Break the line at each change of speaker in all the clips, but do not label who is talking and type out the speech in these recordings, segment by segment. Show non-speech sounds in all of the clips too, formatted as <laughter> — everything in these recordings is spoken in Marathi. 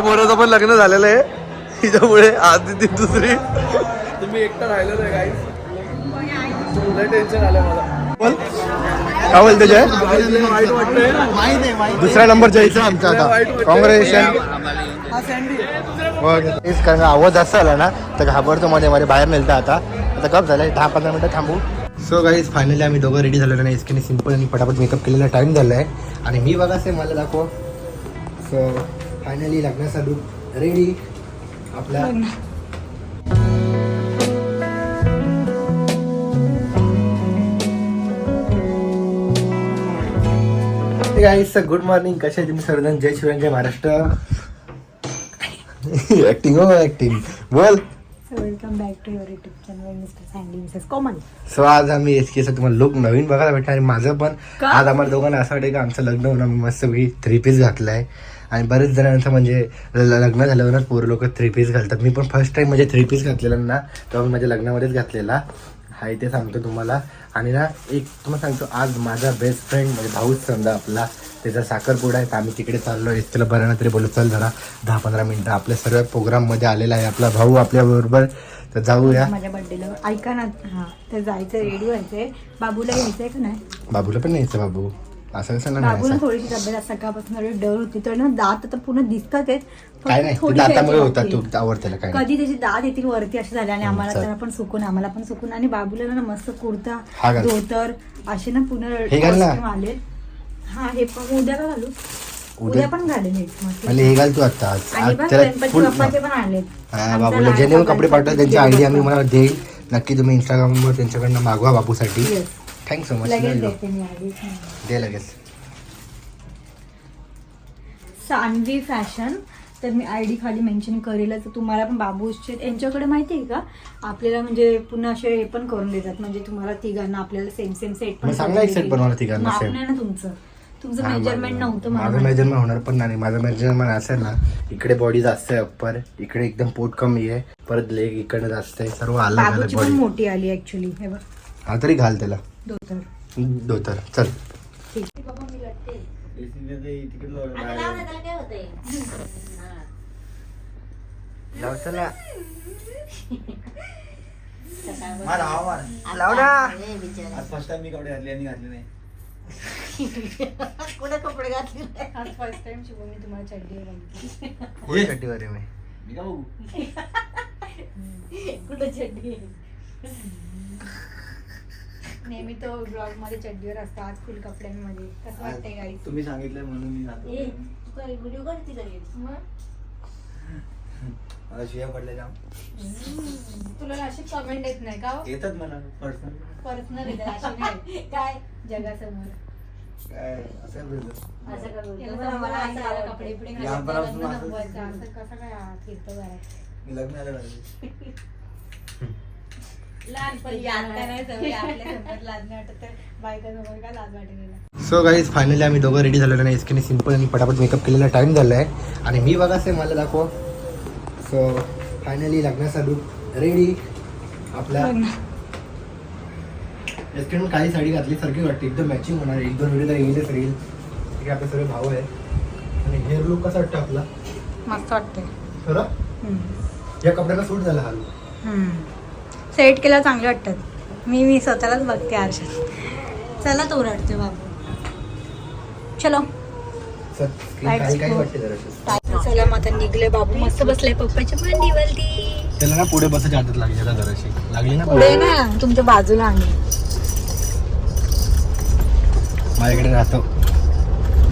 ह्या पोराचं पण लग्न झालेलं आहे. तिच्यामुळे आधी ती दुसरी. तुम्ही एकटा राहिलेलं आहे काही लय टेन्शन आलं मला.
बोल. काय बोलते जय? दुसरा नंबर जायचा आमचा आता. तेच कारण आवाज जास्त आला ना तर घाबरतो मध्ये मध्ये बाहेर नेलता आता. आता कप झालाय? दहा पंधरा मिनिटं थांबू. सो गाईज फायनली आम्ही दोघं रेडी झालेलो नाही. इसकीने सिंपल आणि पटापट मेकअप केलेला टाइम झाला आहे आणि मी बघा से मला दाखव. सो फायनली लग्नाचा look ready guys good morning कसे आहे तुम्ही सर्वजण? जय शिवराय जय महाराष्ट्र. <laughs> ऍक्टिंग हो ऍक्टिंग बोल. सो आज आम्ही केचं तुम्हाला लुक नवीन बघायला भेटणार आणि माझं पण? आज आम्हाला दोघांना असं वाटतं की आमचं लग्न होणार मी मस्तपैकी थ्री पीस घातलं आहे आणि बरेच जणांचं म्हणजे लग्न झाल्यावर पोरं लोक थ्री पीस घालतात. मी पण फर्स्ट टाइम म्हणजे थ्री पीस घातलेला ना तेव्हा मी माझ्या लग्नामध्येच घातलेला. हाय ते सांगतो तुम्हाला. आणि ना एक तुम्हाला सांगतो आज माझा बेस्ट फ्रेंड म्हणजे भाऊच समजा आपला त्याचा साखरपुडा आहे तर आम्ही तिकडे चाललो आहे त्याला बरं ना तरी बोलू चल जरा दहा पंधरा मिनटं आपल्या सर्व प्रोग्राममध्ये आलेला आहे आपला भाऊ आपल्याबरोबर तर जाऊया.
माझ्या बर्थडेला ऐका ना हा तर जायचं रेडी व्हायचंय. बाबूला घ्यायचंय का नाही?
बाबूला पण न्यायचं बाबू. ना
बाबूला? थोडीशी तब्येत सकाळपासून थोडी डर होती तर ना दात आता पूर्ण दिसतात
काय नाही ते दातामुळे होतात काय नाही.
कधी त्याची दात येतील वरती असे झाले आणि आम्हाला
चल.
त्याला पण सुकून आम्हाला पण सुकून आणि बाबूला ना मस्त कुर्ता
हा घाल.
धोतर असे ना पुन्हा
हे घाल ना.
costume आले हा हे पण उद्या का घालू
उद्या-
पण हे मस्त.
आणि हे घाल तू आता आज.
आणि
आज
बघ
त्याला
गणपती
full-
बाप्पाचे पण
हा,
आमचा
कपडे पाठवतात त्यांची आयडिया मी
बाप्पा.
मला देईल नक्की तुम्ही इंस्टाग्रामवर त्यांच्याकडनं मागवा बापूसाठी
Yes.
थँक सो मच
लगेच देते मी आधीच नाही.
दे लगेच.
सानवी फॅशन तर मी आय डी खाली मेन्शन करेलच. तुम्हाला पण बाबूचे यांच्याकडे माहिती आहे का? आपल्याला म्हणजे पुन्हा असे हे पण करून देतात. म्हणजे तुम्हाला तिघांना आपल्याला सेम सेम सेट
मग सांग ना एक set बनवायला तिघांना same.
नाही ना तुमचं. तुमचं
हा,
मेजरमेंट
माझं-
नव्हतं
माझं. मेजरमेंट होणार पण नाही. माझं मेजरमेंट असेल ना इकडे बॉडी जास्त आहे अप्पर इकडे एकदम पोट कमी आहे. परत लेग इकडे जास्त आहे. सर्व अलग अलग
बाबूची पण
बॉडी
मोठी आली ऍक्च्युली हे बघ.
हा तरी घाल त्याला.
धोतर
चल.
ठीक
लाव ना.
फर्स्ट टाइम मी कपडे घातले आणि घातले नाही.
आज फर्स्ट टाइम शिकून मी तुम्हाला
चड्डीवर आहे मी?
मी का बघू?
कुठं चड्डी नेहमी तो ब्लॉगमध्ये चड्डीवर असतो आज फुल कपड्यांमध्ये. कसं वाटतंय गाई
तुम्ही सांगितलं म्हणून मी घातलं <laughs> मला शिया पडल्या जाम
तुला अशी कमेंट येत नाही का हो?
येतात मला पर्सनल
पर्सनल <laughs> काय? जगासमोर.
काय असं बोलतो
मला कपडे बिपडे घालायचे,
लहानपणापासून
लग्न
असंच
नव्वदचं, असं कसं काय फिरतो?
मी <laughs>
लहानपणी आता नाही सवय, आपल्यासमोर लाज नाही वाटत तर बायकासमोर काय लाज वाटेल
सो गाईज फायनली आम्ही दोघं रेडी झालेलो नाही. इसकीने सिंपल आणि पटापट मेकअप केलेला टाइम झाला आहे आणि मी बघा से मला दाखव. सो फायनली लग्नाचा लुक रेडी आपल्या इसकीने काही साडी घातली सारखी वाटते. एकदम मॅचिंग होणार एक दोन व्हिडिओ तर येईलच रील आहे आपले सगळे भाऊ आहे. आणि हेअर लुक कसा वाटतं आपला?
मस्त वाटते
खरं? या कपड्याला सूट झाला हा लुक
सेट केला चांगले वाटतात. मी मी स्वतःलाच बघते आरशात. चला तो रडते बाबू. चलो.
जरा
चला मग आता निघले बाबू. मस्त बसलाय पप्पाच्या मांडीवरती
त्याला ना पुढे बसायची आदत लागली आता जराशी. लागली ना
पुढे ना तुमच्या बाजूला आम्ही
माझ्याकडे राहतो.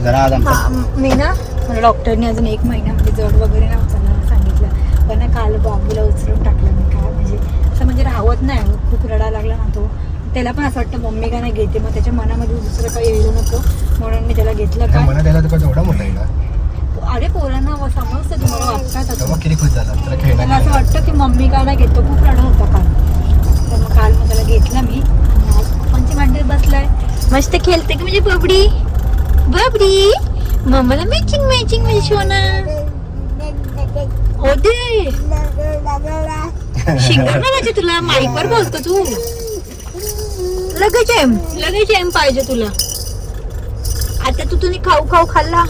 जरा आज
हा, म- ना मला डॉक्टरने अजून एक महिन्यामध्ये जड वगैरे ना उचलला सांगितलं. पण काल बाबूला उचलून टाकलं मी काय म्हणजे म्हणजे राहत नाही. हो. खूप रडायला लागला ना तो. त्याला पण असं वाटतं मम्मी का नाही घेते? मग त्याच्या मनामध्ये दुसरं काही येऊ नको. म्हणून मी त्याला घेतलं.
ना
अरे पोरांना व- समजतं तुम्हाला वाटतात
त्याला
त्याला असं. वाटतं की मम्मी का नाही घेतो? खूप रडत होता काल. तर मग काल मग त्याला घेतला मी. पप्पांची मांडीवर बसलाय? मस्त खेळते की म्हणजे बबडी? बबडी? मम्माला मॅचिंग मॅचिंग म्हणजे सोना हो <laughs> दे. <laughs> शिंगण म्हणायचे तुला माईकवर बोलतो तू. लगेच एम लगेच एम पाहिजे तुला. आता तू तुम्ही खाऊ खाऊ खाल्ला?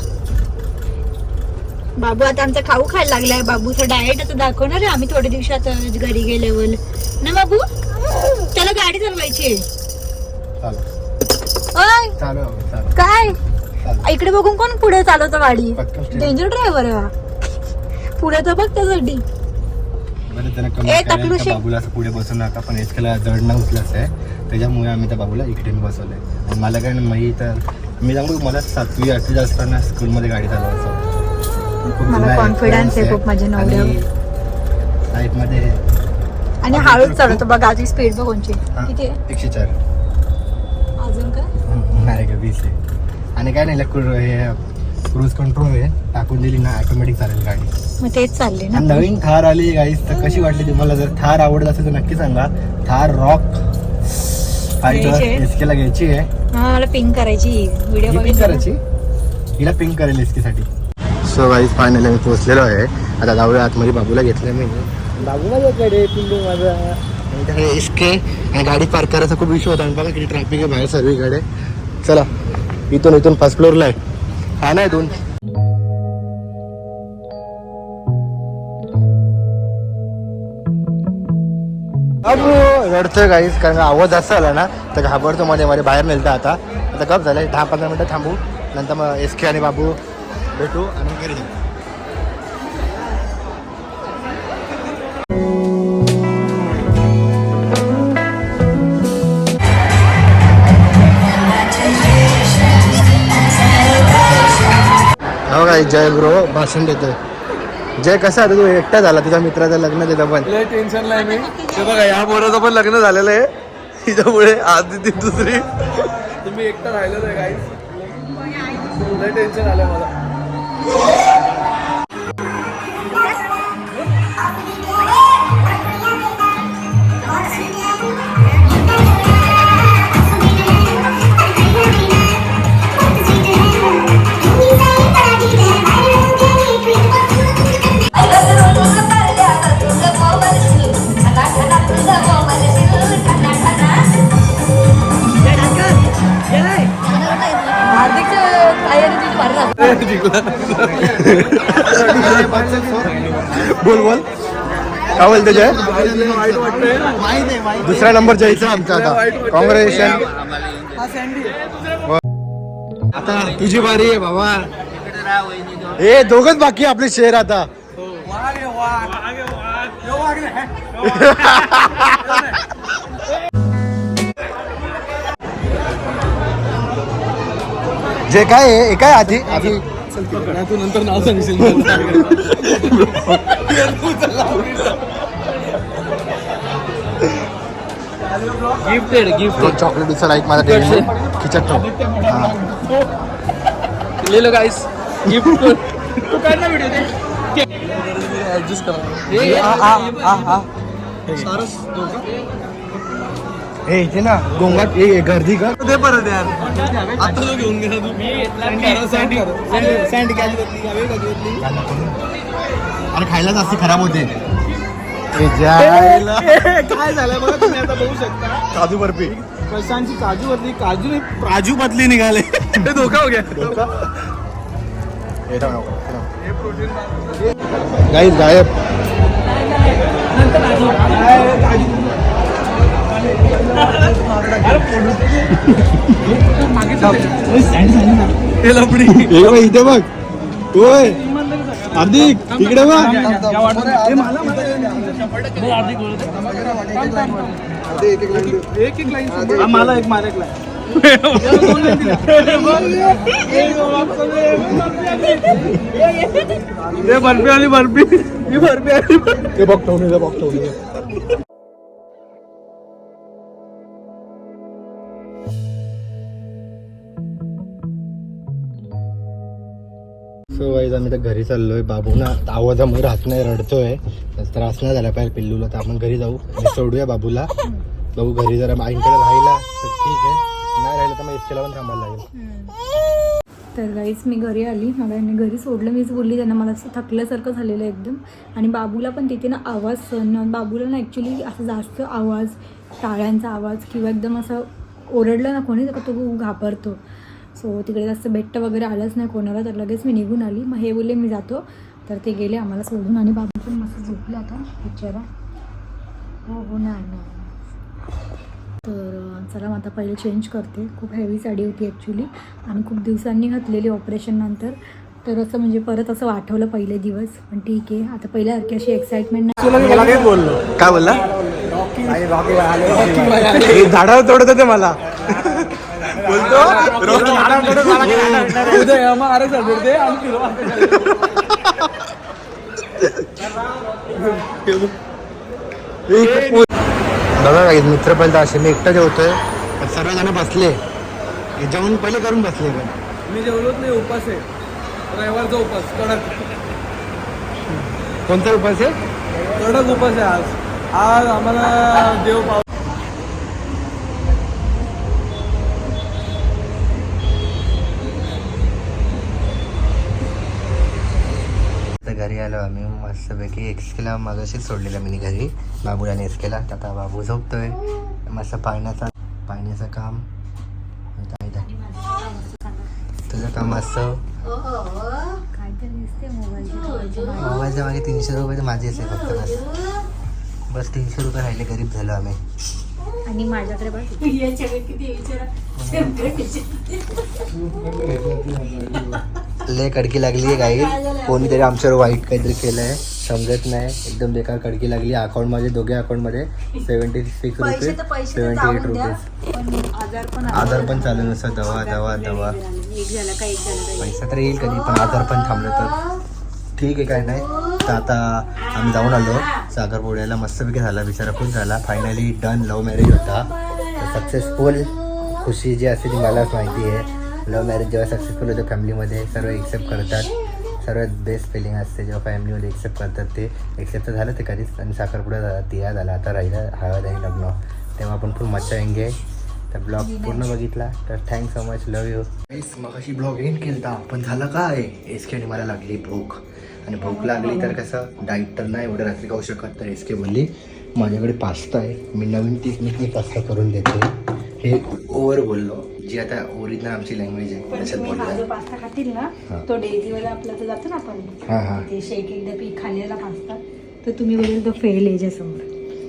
बाबू आता आमचा खाऊ खायला लागलाय. बाबूचं डाएट आता दाखवणार आहे. आम्ही थोड्या दिवसात घरी गेल्यावर. ना बाबू? त्याला गाडी चालवायची ओय! काय? इकडे बघून कोण पुढे चालवतं गाडी. डेंजर ड्रायव्हर आहे पुढे तर बघ त्यासाठी.
बरं त्याला कमी बाबूला असं पुढे बसू नका पण एसकेला जड ना उचलच आहे. त्याच्यामुळे आम्ही त्या बाबूला इकडे बसवलंय आणि मला काय मी तर मी सांगू मला सातवी आठवी असताना स्कूलमध्ये गाडी चालवायचं खूप
मला confidence आहे खूप माझ्या
आणि
नवऱ्यावर.
लाईफमध्ये
आणि हळूच चालवतो बघ आधी स्पीड बघ कोणची किती आहे?
एकशे चार.
अजून काय?
नाही का वीस आहे. आणि काय नाही लक- हे क्रूज कंट्रोल आहे. टाकून दिली ना ऑटोमॅटिक चालेल गाडी.
मग तेच चालले ना.
आणि नवीन थार आली गाईस तर कशी वाटली तुम्हाला? जर थार आवडत असेल तर नक्की सांगा. थार रॉक
घ्यायची आहे?
एसकेला घ्यायची आहे.
हा मला पिंक करायची. व्हिडिओ
ही पिंक करायची? हिला पिंक करेल एसकेसाठी सो गाईज फायनली मी पोहोचलेलो आहे. आता जाऊया आतमध्ये. बाबूला घेतलं मी. बाबूला कडे पिंडू माझा. आणि त्याकडे एसके आणि गाडी पार्क करायचा खूप इश्यू होता. आणि बघा किती ट्रॅफिक आहे बाहेर सर्वीकडे. चला इथून इथून फर्स्ट फ्लोअरला आहे. हा नाही दोन रडतोय काहीच कारण आवाज जास्त आला ना तर घाबरतो मध्ये मध्ये बाहेर नेलता आता. आता कप झालंय दहा पंधरा मिनिटं थांबू नंतर मग एस के आणि बाबू भेटू आणि घरी काय जय ब्रो भाषण देतोय. जय कसा आता तू? एकटा झाला तुझ्या मित्राचं लग्न देतं पण.
लय टेन्शन नाही मी. ते बघा या पोराचं पण लग्न झालेलं आहे. तिच्यामुळे आधी ती दुसरी. <laughs> तुम्ही एकटा राहिलेलं आहे लय टेन्शन आलंय मला.
काय बोलते जय? दुसरा नंबर जयचा आमचा आता. कॉंग्रॅच्युलेशन आता तुझी बारी आहे बाबा. हे दोघच बाकी आपले शेअर आता. जे काय आहे काय आधी आधी
तू नंतर नाव सांगशील गिफ्टेड गिफ्ट
चॉकलेट लाईक माझा टेबल खिचत ठेव. हा.
लिहिलं गाईस गिफ्ट तू काय ना व्हिडिओ ऍडजस्ट करा.
हे इथे ना गोंगाट हे गर्दी का
ते परत यार. आता तो घेऊन गेला तू. सँड
आणि खायला जास्ती खराब होते. <laughs>
काय झालं बघा तुम्ही आता बघू शकता.
काजू बर्फी.
कशांची काजू बदली काजू काजू बदली निघाले. <laughs> हे धोका हो गया.
गाईज गायब. इथे बघ. होय हार्दिक इकडे बघ.
एक एक लाईन मला एक मला एक लाईन बर्फी आली बर्फी बर्फी आली
बघतो बघतो वाईज आम्ही तर घरी चाललोय. बाबू ना आवाजामुळे राहत नाही रडतोय. त्रास नाही झाला पाहिजे पिल्लूला तर आपण घरी जाऊ सोडूया बाबूला. बाबू घरी जरा आईकडे राहिला तर ठीक आहे. नाही राहिलं तर मग इतक्याला पण थांबायला लागेल.
तर गाईच मी घरी आली. मला यांनी घरी सोडलं. मीच बोलली त्यांना मला असं थकल्यासारखं झालेलं आहे एकदम. आणि बाबूला पण तिथे ना आवाज सहन बाबूला ना ॲक्च्युली असं जास्त आवाज टाळ्यांचा आवाज किंवा एकदम असं ओरडलं ना कोणी तर तो घाबरतो. सो तिकडे जास्त भेट्ट वगैरे आलंच नाही कोणाला तर लगेच मी निघून आली. मग हे बोलले मी जातो. तर ते गेले आम्हाला सोडून आणि बाबा पण मस्त झोपले आता. बिचारा. हो हो नाही नाही तर चला मग आता पहिले चेंज करते. खूप हेवी साडी होती ॲक्च्युली आणि खूप दिवसांनी घातलेली ऑपरेशननंतर तर असं म्हणजे परत असं आठवलं पहिले दिवस. पण ठीक आहे. आता पहिल्यासारखी अशी एक्साइटमेंट नाही.
काय बोलला? झाडावर तोडत होते मला. बोलतो उदय अरे ते
बघा काही मित्र पहिलं असे मी एकटा जेवतोय पण सर्वजण बसले. जेवण पहिले करून बसले पण.
मी जेवलोच नाही उपास आहे. रविवारचा उपास कडक.
कोणता उपास आहे?
कडक उपास आहे आज. आज आम्हाला देव पाव
आता घरी आलो आम्ही मस्तपैकी एक्सकेला मागाशीच सोडलेला मी घरी. बाबूला आणि एक्सकेला आता बाबू झोपतोय. मस्त पाण्याचा पाण्याचं काम? तुझं काम असतं
मोबाईल
मोबाईलच्या मागे तीनशे रुपये तर माझेच आहे फक्त बस. बस तीनशे रुपये राहिले गरीब झालो आम्ही.
आणि माझ्याकडे बघ. <laughs>
लय कडकी लागली आहे काही कोणीतरी आमच्यावर वाईट काहीतरी केलं आहे समजत नाही. एकदम बेकार कडकी लागली अकाउंटमध्ये दोघे अकाउंटमध्ये सेवन्टी सिक्स रुपीज
जाऊन
एट रुपीज
आजार पण
चालू नसतं दवा दवा दवा. पैसा तर येईल कधी पण आजार पण थांबलं तर. ठीक आहे काय नाही. तर आता आम्ही जाऊन आलो. साखरपुड्याला मस्तपैकी झाला बिचारा खूप झाला. फायनली डन लव्ह मॅरेज होता. सक्सेसफुल खुशी जी असते ती मलाच माहिती आहे. लव्ह मॅरेज जेव्हा सक्सेसफुल होतं फॅमिलीमध्ये सर्व एक्सेप्ट करतात. सर्वात बेस्ट फिलिंग असते जेव्हा फॅमिलीमध्ये एक्सेप्ट करतात ते. एक्सेप्ट तर झालं ते कधीच आणि साखरपुडा झाला तिया झाला आता राहिला हळद आहे लग्न. तेव्हा आपण खूप मजा येंगे. तर ब्लॉग पूर्ण बघितला. तर thanks so much love you मग अशी ब्लॉग एंड केलता पण झालं काय? एस के मला लागली भूक. आणि भूक लागली तर कसं डाईट तर नाही एवढं रात्री खाऊ शकत तर एस के बोलली माझ्याकडे पास्ता आहे. मी नवीन टेक्निकने पास्ता करून देते. हे ओव्हर बोललो. जी आता ओरिजिनल आमची लँग्वेज आहे.
पण
त्याच्यात
तुम्ही हा जो पास्ता खातील ना
हा.
तो डेझीवाला आपला तो जातो ना आपण.
हां
ते शेक एकदा पीक खाल्लेला पास्ता तर तुम्ही बोलेल तो फेल याच्यासमोर.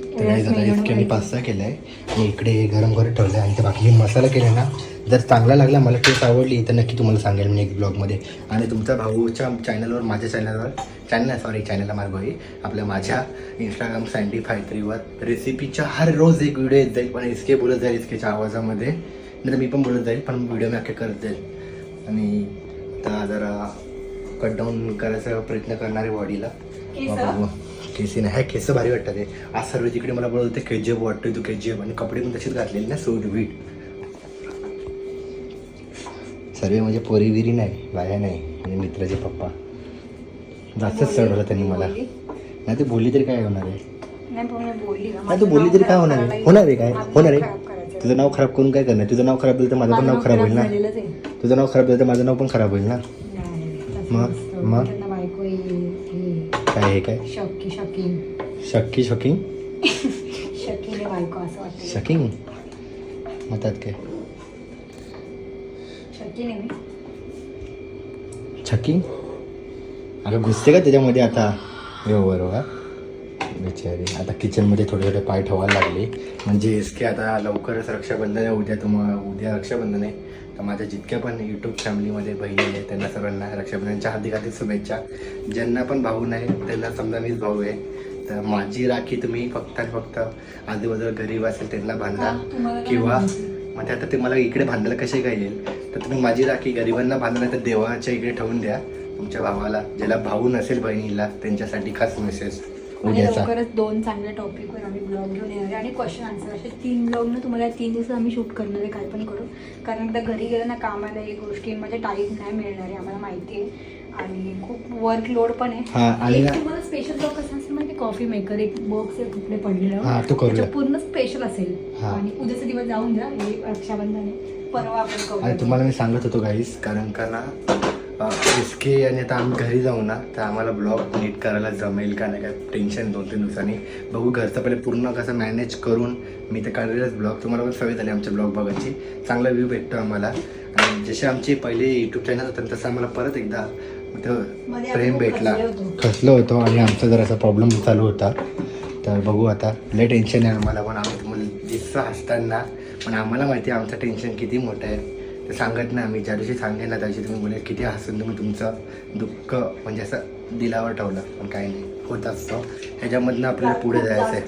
तर guys, आता इतक्याने पास्ता केलाय. आणि इकडे गरम करत ठेवलं आणि ते बाकी मसाला केला ना. जर चांगला लागला मला टेस्ट आवडली तर नक्की तुम्हाला सांगेल मी नेक्स्ट ब्लॉगमध्ये आणि तुमच्या भाऊच्या चॅनलवर माझ्या चॅनलवर चॅनल सॉरी चॅनलला मार्ग होई आपल्या माझ्या इंस्टाग्राम सँडी फाय थ्रीवर रेसिपीच्या हर रोज एक व्हिडिओ येत जाईल. पण इसके बोलत जाईल इसकेच्या आवाजामध्ये. नाही तर मी पण बोलत जाईल पण व्हिडिओ मी अख्खे करत जाईल आणि आता जरा कट डाऊन करायचा प्रयत्न करणार आहे बॉडीला केसी नाही केस भारी वाटतात ते आज सर्व तिकडे मला बोलत के जी एफ वाटतोय तू के जी एफ आणि कपडे पण तसेच घातलेले ना सूट बीट सर्व म्हणजे पोरी विरी नाही बाया नाही आणि मित्राचे पप्पा जास्तच चढवलं त्यांनी मला नाही ते बोलली तरी काय होणार आहे
नाही
तू बोलली तरी काय होणार आहे होणार आहे काय होणार आहे. तुझं नाव खराब करून काय करणार? तुझं नाव खराब झालं तर माझं पण नाव खराब होईल ना?
आहे.
तुझं नाव खराब झालं तर माझं नाव पण खराब होईल ना? मग? मग? काय हे काय
शॉकी शॉकिंग
शक्की शॉकिंग शकिंग म्हणतात काय? छकिंग अगं घुसते का त्याच्यामध्ये आता? बरोबर बिचारी. आता किचनमध्ये थोडे थोडे पाय ठेवायला लागले. म्हणजे इसके आता लवकरच रक्षाबंधन आहे. उद्या तुम्हाला उद्या रक्षाबंधन आहे. तर माझ्या जितक्या पण यूट्यूब फॅमिलीमध्ये बहिणी आहे त्यांना सर्वांना रक्षाबंधनच्या हार्दिक हार्दिक शुभेच्छा. ज्यांना पण भाऊ नाही त्यांना समजा मीच भाऊ आहे. तर माझी राखी तुम्ही फक्त आणि फक्त आजूबाजूला गरीब असेल त्यांना बांधा. किंवा
माहिती?
म्हणजे आता ते मला इकडे बांधायला कसे काय येईल? तर तुम्ही माझी राखी गरिबांना बांधला नाही तर देवाच्या इकडे ठेवून द्या. तुमच्या भावाला ज्याला भाऊ नसेल बहिणीला त्यांच्यासाठी खास मेसेज
आणि
उद्याचा.
लवकरच दोन चांगल्या टॉपिकवर आम्ही ब्लॉग घेऊन येणार आहे. आणि क्वेश्चन आन्सर असे तीन ब्लॉग ना तुम्हाला तीन दिवसात आम्ही शूट करणार आहे काय पण करू. कारण एकदा घरी गेलं ना कामाला एक गोष्टींमध्ये टाईम नाही मिळणार आहे आम्हाला माहिती आहे. आणि खूप वर्कलोड पण आहे.
हा, आणि
एक
ना-
तुम्हाला स्पेशल ब्लॉग कसं असेल माहिती कॉफी मेकर एक बॉक्स आहे कुठले पडलेलं.
हा, तो करूया.
त्याचं पूर्ण स्पेशल असेल.
हा.
आणि उद्याचा दिवस जाऊन द्या हे रक्षाबंधन आहे. परवा आपण
आणि
करू
तुम्हाला मी सांगत होतो गाईस कारण का ना इसके आणि आता आम्ही घरी जाऊ ना तर आम्हाला ब्लॉग नीट करायला जमेल का नाही काय टेन्शन दोन तीन दिवसांनी. बघू घरचं पहिले पूर्ण कसं मॅनेज करून मी तर काढलेलंच ब्लॉग तुम्हाला पण सवय झाली आमचे ब्लॉग बघायची. चांगला व्ह्यू भेटतो आम्हाला. आणि जसे आमचे पहिले युट्यूब चॅनल होतं तसं आम्हाला परत एकदा प्रेम भेटला.
खचले होतो.
आणि आमचा जरासा प्रॉब्लेम चालू होता. तर बघू आता. लय टेन्शन आहे आम्हाला पण. आम्ही तुम्हाला दिसतं हसताना पण आम्हाला माहिती आहे आमचं टेन्शन किती मोठं आहे. ते सांगत नाही. आम्ही ज्या दिवशी सांगेल ना त्या दिवशी तुम्ही बोले किती हसून तुम्ही तुमचं दुःख म्हणजे असं दिलावर ठेवलं. पण काही नाही. होत असतं. ह्याच्यामधनं आपल्याला पुढे जायचं आहे.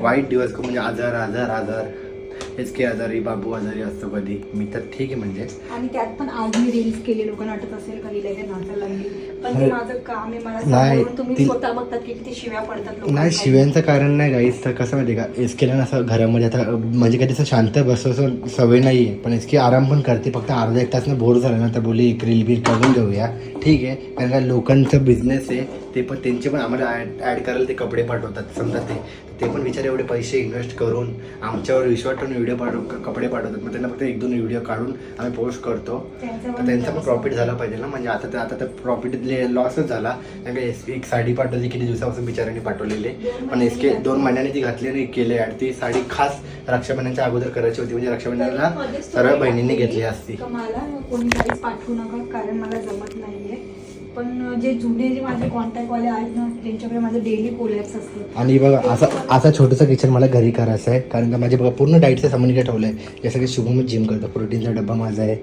वाईट दिवस
म्हणजे आजार आजार आजार. हेच की आजारी बाबू आजारी असतो कधी. मी तर ठीक आहे म्हणजे.
आणि त्यात पण आज मी रील्स केले लोकांना वाटत असेल का हिला हे नाचायला लागली. पण
नाही.
माझं काम आहे मला
नाही,
समोरून तुम्ही
ती-
स्वतः बघतात की किती शिव्या पडतात लोकांना.
नाही शिव्यांचं कारण नाही गाईस तर कसं माहिती का? एस केला ना असं घरामध्ये आता अं, म्हणजे कधी असं शांत बसवसं सवय नाही आहे पण एस के आराम पण करते फक्त अर्धा एक तास बोर झालं ना तर बोली एक रील बील करून घेऊया ठीक आहे कारण का लोकांचं बिझनेस आहे ते पण त्यांचे पण आम्हाला ॲड ॲड करायला ते कपडे पाठवतात. समजा ते ते पण विचार एवढे पैसे इन्व्हेस्ट करून आमच्यावर विश्वास ठेवून व्हिडिओ पाठव कपडे पाठवतात. मग त्यांना फक्त एक दोन व्हिडिओ काढून आम्ही पोस्ट करतो. तर त्यांचा पण प्रॉफिट. झाला पाहिजे ना. म्हणजे आता तर आता तर प्रॉफिट लॉसच झाला. कारण का एक साडी पाठवली किती दिवसापासून बिचाऱ्यांनी पाठवलेले. पण एस के दोन महिन्यांनी ती घातली आणि केले. आणि ती साडी खास रक्षाबंधनच्या अगोदर करायची होती. म्हणजे रक्षाबंधनला सर्व बहिणींनी घेतली. असती.
मला कोणी काहीच पाठवू नका कारण मला जमत नाहीये पण जे जुने जे माझे कॉन्टॅक्टवाले आहेत ना त्यांच्याकडे माझं डेली कोलॅप्स असते
आणि बघा असा असा छोटंसं किचन मला घरी करायचं आहे. कारण का माझे बघा पूर्ण डाईटचं सामान काय ठेवलं आहे जसं की शुभम जिम करतो. प्रोटीनचा डब्बा माझा आहे.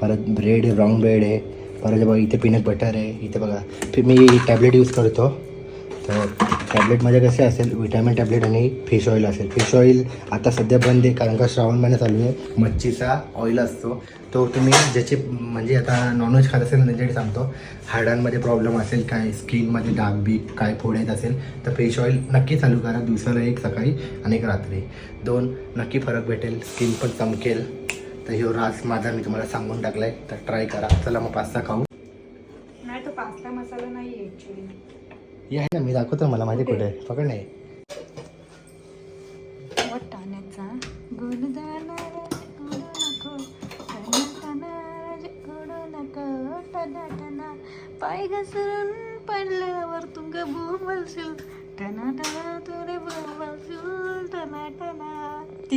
परत ब्रेड ब्राऊन ब्रेड आहे. परत बघा इथे पीनट बटर आहे. इथे बघा फि- मी टॅबलेट यूज करतो. तर टॅबलेटमध्ये कसे असेल? विटॅमिन टॅबलेट आणि फिश ऑइल असेल. फिश ऑइल आता सध्या बंद आहे. कारण का श्रावण महिना चालू आहे. मच्छीचा ऑइल असतो. तो तुम्ही ज्याचे म्हणजे आता नॉनव्हेज खात असेल त्यांच्यासाठी सांगतो. हाडांमध्ये प्रॉब्लेम असेल काय स्किनमध्ये डाग बीक काय फोड येत असेल तर फिश ऑइल नक्की चालू करा. दिवसाला एक सकाळी आणि एक रात्री. दोन नक्की फरक भेटेल. स्किन पण चमकेल. तर ह्यो रास माझा मी तुम्हाला सांगून टाकलाय. तर ट्राय करा. चला मग पास्ता खाऊ.
नाही तो पास्ता मसाला नाही
आहे ना मी दाखवतो मला माझे कुठे? आहे? पकड नाही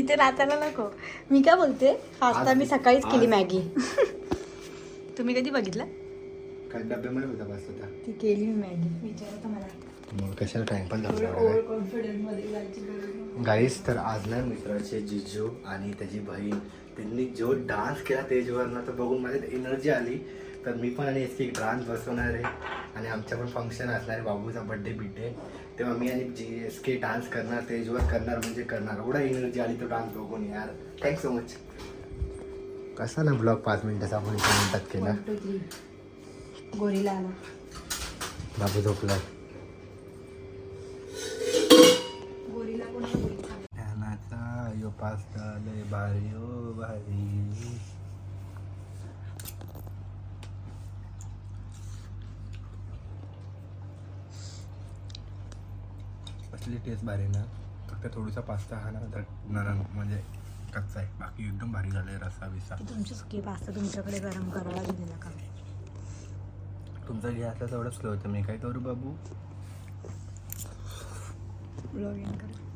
तिथे नाचायला नको. मी काय बोलते? पास्ता मी सकाळीच केली मॅगी. <laughs> तुम्ही कधी बघितलं?
डब्यामध्ये होता
ती केली मी मॅगी. विचारत मला.
मग कशाला टाइमपास झाला. गाईस तर आज ना मित्राचे जिजू आणि त्याची बहीण त्यांनी जो डान्स केला स्टेजवर ना तर बघून माझ्यात एनर्जी आली. तर मी पण आणि एस डान्स बसवणार आहे. आणि आमच्या पण फंक्शन असणार आहे. बाबूचा बड्डे बिड्डे तेव्हा मी आणि जी एस के डान्स करणार स्टेजवर करणार म्हणजे करणार. एवढा एनर्जी आली तो डान्स बघून यार. थँक्स सो मच कसा ना ब्लॉग पाच मिनिटाचा आपण एका मिनिटात केला
One, two, three. गोरीला आला
बाबू झोपला.
गोरीला कोण गोरीला?
ध्यानाचा यो पास्ता लय भारी ओ भारी. असली टेस्ट भारी ना फक्त थोडीसा पास्ता हा ना तर नरम म्हणजे कच्चा आहे. बाकी एकदम भारी झालं बिस्सा.
ती तुमची सुकी पास्ता तुमच्याकडे गरम करायला दिलेला का?
तुमचा गॅस तेवढं स्लो होतं मी काय करू बाबू?
ब्लॉगिंग कर.